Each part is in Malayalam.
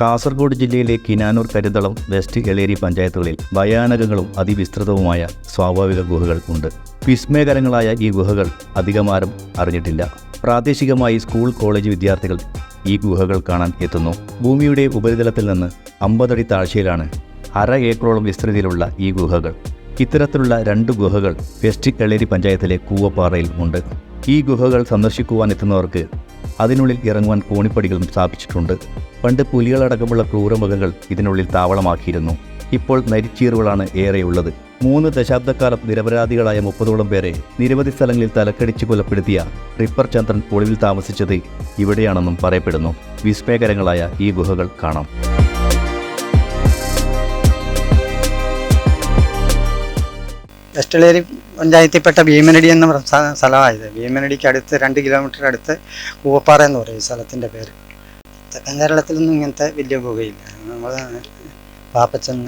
കാസർഗോഡ് ജില്ലയിലെ കിനാനൂർ കരുതളം വെസ്റ്റ് എളേരി പഞ്ചായത്തുകളിൽ ഭയാനകങ്ങളും അതിവിസ്തൃതവുമായ സ്വാഭാവിക ഗുഹകൾ ഉണ്ട്. വിസ്മയകരങ്ങളായ ഈ ഗുഹകൾ അധികമാരും അറിഞ്ഞിട്ടില്ല. പ്രാദേശികമായി സ്കൂൾ കോളേജ് വിദ്യാർത്ഥികൾ ഈ ഗുഹകൾ കാണാൻ എത്തുന്നു. ഭൂമിയുടെ ഉപരിതലത്തിൽ നിന്ന് അമ്പതടി താഴ്ചയിലാണ് അര ഏക്കറോളം വിസ്തൃതിയിലുള്ള ഈ ഗുഹകൾ. ഇത്തരത്തിലുള്ള രണ്ട് ഗുഹകൾ വെസ്റ്റ് എളേരി പഞ്ചായത്തിലെ കൂവപ്പാറയിൽ ഉണ്ട്. ഈ ഗുഹകൾ സന്ദർശിക്കുവാൻ എത്തുന്നവർക്ക് അതിനുള്ളിൽ ഇറങ്ങുവാൻ കോണിപ്പടികളും സ്ഥാപിച്ചിട്ടുണ്ട്. പണ്ട് പുലികളടക്കമുള്ള ക്രൂരമൃഗങ്ങൾ ഇതിനുള്ളിൽ താവളമാക്കിയിരുന്നു. ഇപ്പോൾ നരിച്ചീറുകളാണ് ഏറെയുള്ളത്. മൂന്ന് ദശാബ്ദക്കാലം നിരപരാധികളായ മുപ്പതോളം പേരെ നിരവധി സ്ഥലങ്ങളിൽ തലക്കടിച്ച് കൊലപ്പെടുത്തിയ റിപ്പർ ചന്ദ്രൻ ഒളിവിൽ താമസിച്ചത് ഇവിടെയാണെന്നും പറയപ്പെടുന്നു. വിസ്മയകരങ്ങളായ ഈ ഗുഹകൾ കാണാം. വെസ്റ്റളേരി പഞ്ചായത്തിൽപ്പെട്ട ഭീമനടി എന്ന സ്ഥലമായത്. ഭീമനടിക്ക് അടുത്ത് രണ്ട് കിലോമീറ്റർ അടുത്ത് കൂവപ്പാറ എന്ന് പറയും സ്ഥലത്തിന്റെ പേര്. തെക്കൻ കേരളത്തിലൊന്നും ഇങ്ങനത്തെ വലിയ പുകയില്ല നമ്മൾ പാപ്പച്ചൻ.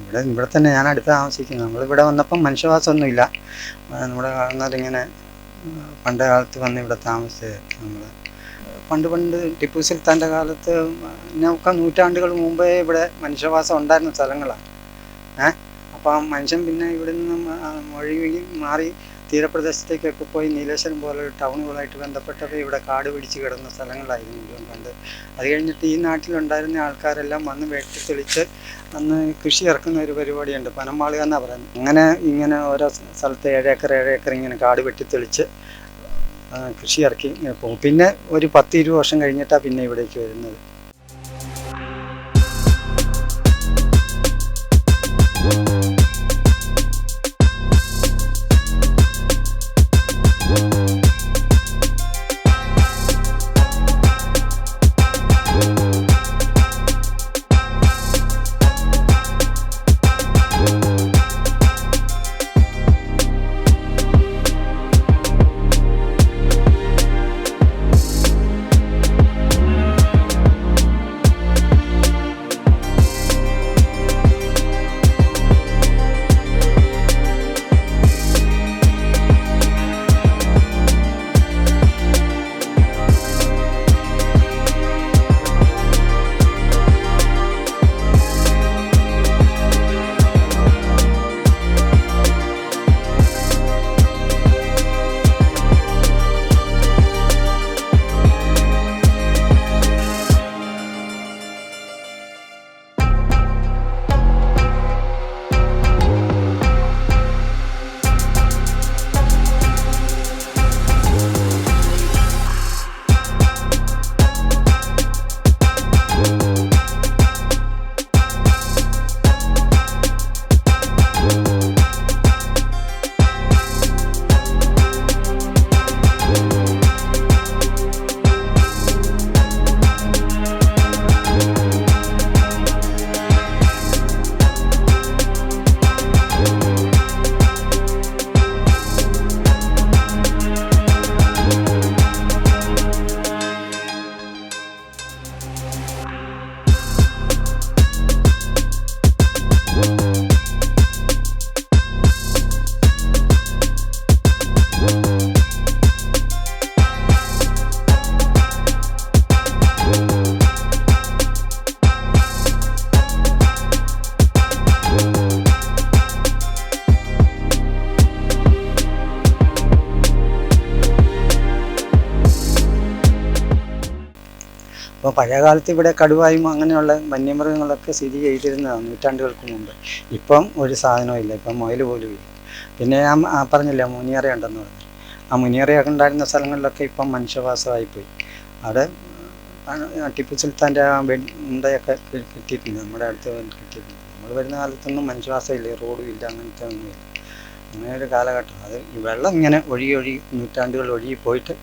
ഇവിടെ ഇവിടെ തന്നെ ഞാൻ അടുത്ത് താമസിക്കുന്നത് നമ്മളിവിടെ വന്നപ്പം മനുഷ്യവാസമൊന്നുമില്ല. നമ്മുടെ കാണുന്നതിങ്ങനെ പണ്ട് കാലത്ത് വന്ന് ഇവിടെ താമസിച്ചത് നമ്മൾ പണ്ട് പണ്ട് ടിപ്പു സുൽത്താന്റെ കാലത്ത് നമുക്ക് നൂറ്റാണ്ടുകൾ മുമ്പേ ഇവിടെ മനുഷ്യവാസം ഉണ്ടായിരുന്ന സ്ഥലങ്ങളാണ്. ഏഹ് അപ്പം മനുഷ്യൻ പിന്നെ ഇവിടെ നിന്ന് വഴി മാറി തീരപ്രദേശത്തേക്കൊക്കെ പോയി നീലേശ്വരം പോലെ ടൗണുകളായിട്ട് ബന്ധപ്പെട്ടത് ഇവിടെ കാട് പിടിച്ച് കിടന്ന സ്ഥലങ്ങളായിരുന്നു മുഴുവൻ പണ്ട്. അത് കഴിഞ്ഞിട്ട് ഈ നാട്ടിലുണ്ടായിരുന്ന ആൾക്കാരെല്ലാം വന്ന് വെട്ടി തെളിച്ച് അന്ന് കൃഷി ഇറക്കുന്ന ഒരു പരിപാടിയുണ്ട്. പനമാളുക എന്നാണ് പറയുന്നത്. അങ്ങനെ ഇങ്ങനെ ഓരോ സ്ഥലത്ത് ഏഴേക്കർ ഏഴേക്കർ ഇങ്ങനെ കാട് വെട്ടി തെളിച്ച് ആ, കൃഷി ഇറക്കി പോകും. പിന്നെ ഒരു പത്ത് ഇരുപത് വർഷം കഴിഞ്ഞിട്ടാണ് പിന്നെ ഇവിടേക്ക് വരുന്നത്. അപ്പോൾ പഴയകാലത്ത് ഇവിടെ കടുവായും അങ്ങനെയുള്ള വന്യമൃഗങ്ങളൊക്കെ സ്ഥിതി ചെയ്തിരുന്നതാണ് നൂറ്റാണ്ടുകൾക്ക് മുമ്പ്. ഇപ്പം ഒരു സാധനവും ഇല്ല ഇപ്പം മുയൽ പോലും ഇല്ല. പിന്നെ ഞാൻ പറഞ്ഞില്ല മുനിയറ ഉണ്ടെന്ന് പറഞ്ഞു. ആ മുനിയറയൊക്കെ ഉണ്ടായിരുന്ന സ്ഥലങ്ങളിലൊക്കെ ഇപ്പം മനുഷ്യവാസമായിപ്പോയി. അവിടെ ടിപ്പു സുൽത്താന്റെ ആ വെണ്ടയൊക്കെ കിട്ടിയിട്ടുണ്ട് നമ്മുടെ അടുത്ത് കിട്ടിയിട്ടുണ്ട്. നമ്മൾ വരുന്ന കാലത്തൊന്നും മനുഷ്യവാസം ഇല്ല റോഡും ഇല്ല അങ്ങനത്തെ ഒന്നുമില്ല. അങ്ങനെ ഒരു കാലഘട്ടം. അത് വെള്ളം ഇങ്ങനെ ഒഴുകി ഒഴുകി നൂറ്റാണ്ടുകൾ ഒഴുകി പോയിട്ട്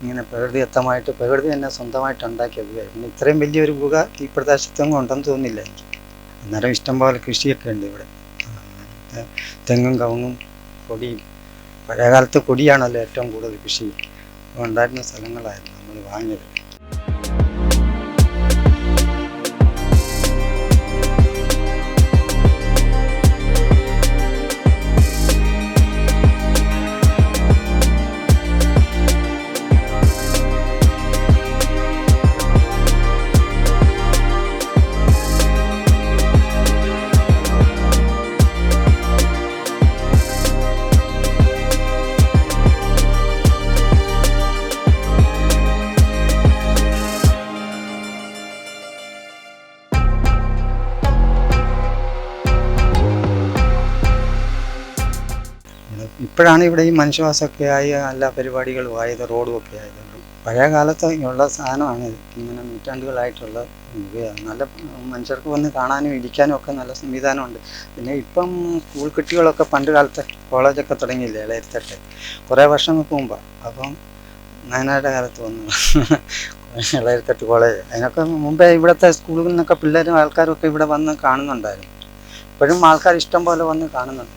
ഇങ്ങനെ പ്രകൃതിദത്തമായിട്ട് പ്രകൃതി തന്നെ സ്വന്തമായിട്ട് ഉണ്ടാക്കിയ പിന്നെ ഇത്രയും വലിയൊരു ഗുഹ ഈ പ്രദേശത്തൊന്നും ഉണ്ടെന്ന് തോന്നുന്നില്ല എനിക്ക്. അന്നേരം ഇഷ്ടംപോലെ കൃഷിയൊക്കെ ഉണ്ട് ഇവിടെ. തെങ്ങും കവുങ്ങും കൊടിയും. പഴയകാലത്ത് കൊടിയാണല്ലോ ഏറ്റവും കൂടുതൽ കൃഷി. ഉണ്ടായിരുന്ന സ്ഥലങ്ങളായിരുന്നു നമ്മൾ വാങ്ങിയത്. ഇപ്പോഴാണ് ഇവിടെ ഈ മനുഷ്യവാസമൊക്കെ ആയി എല്ലാ പരിപാടികളും ആയത് റോഡും ഒക്കെ ആയത്. പഴയ കാലത്ത് ഉള്ള സാധനമാണ് ഇങ്ങനെ നൂറ്റാണ്ടുകളായിട്ടുള്ള നല്ല മനുഷ്യർക്ക് വന്ന് കാണാനും ഇരിക്കാനും ഒക്കെ നല്ല സംവിധാനമുണ്ട്. പിന്നെ ഇപ്പം സ്കൂൾ കുട്ടികളൊക്കെ പണ്ട് കാലത്ത് കോളേജൊക്കെ തുടങ്ങിയില്ലേ ഇളയത്തട്ടെ കുറേ വർഷങ്ങൾക്ക് മുമ്പാണ് അപ്പം നാനായുടെ കാലത്ത് വന്നു. ഇളയത്തട്ട് കോളേജ്. അതിനൊക്കെ മുമ്പേ ഇവിടുത്തെ സ്കൂളിൽ നിന്നൊക്കെ പിള്ളേരും ആൾക്കാരും ഒക്കെ ഇവിടെ വന്ന് കാണുന്നുണ്ടായിരുന്നു. ഇപ്പോഴും ആൾക്കാർ ഇഷ്ടം പോലെ വന്ന് കാണുന്നുണ്ട്.